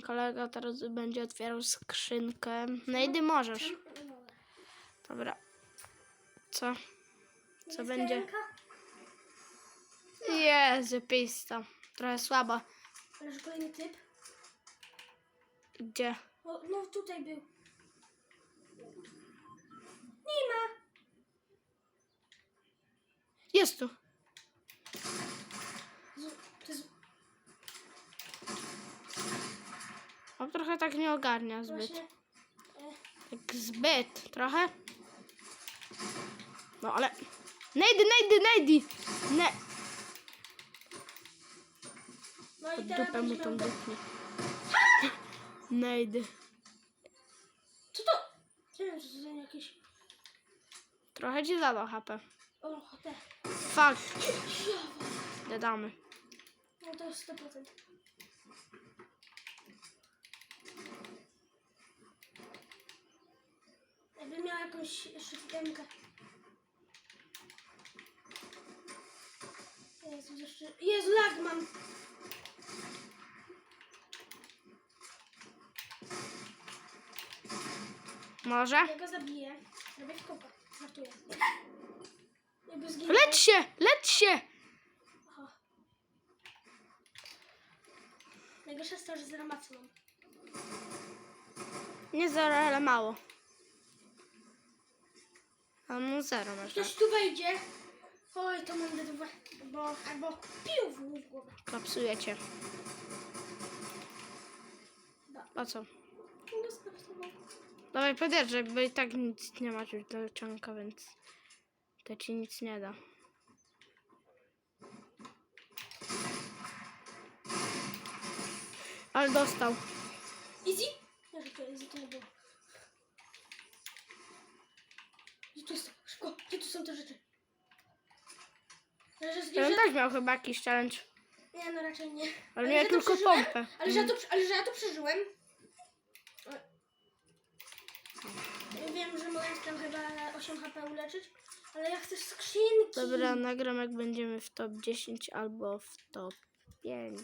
Kolega teraz będzie otwierał skrzynkę. Najdy możesz. Dobra. Co? Co będzie? Jezu, pista. Trochę słaba. Leży kolejny typ. Gdzie? O, no tutaj był. Nie ma. Jest tu. To jest On trochę tak nie ogarnia zbyt. właśnie... Tak zbyt. Trochę. No ale... Najdy, najdy, najdy! Ne... no Pod dupę mu miał... dupnie. Najdy. Co to? Nie wiem, co to za jakieś... Trochę ci zadał HP. O, te. Fuck. Dodamy. No to jest 100%. Jakbym miał jakąś fitemkę. Jezu, jeszcze... Jezu, lag mam. Może? Ja go zabiję. Robię w kopa. Żartuję. Jakby zginął. Lecz się! Lecz się! Aha. Najgorsze jest to, że zero macy mam. Nie zero, ale mało. A no zero masz. tak? Ktoś tu wejdzie. Oj, to mam dwa. Bo, albo pił w w głowę. Kapsujecie. Po co? Dawaj podjeżdżaj, bo i tak nic nie masz już do czanka, więc to ci nic nie da. Ale dostał. Easy? Nie, to easy to nie było. Gdzie tu jest? Szybko, gdzie tu są te rzeczy? Że, że, Ja też miał chyba jakiś challenge, nie, no raczej nie. ale że miał to tylko przeżyłem? pompę. Ale że, ja to, ale że ja to przeżyłem. Ja wiem, że mogę tam chyba 8 HP uleczyć, ale ja chcę skrzynki. Dobra, nagram jak będziemy w top 10 albo w top 5.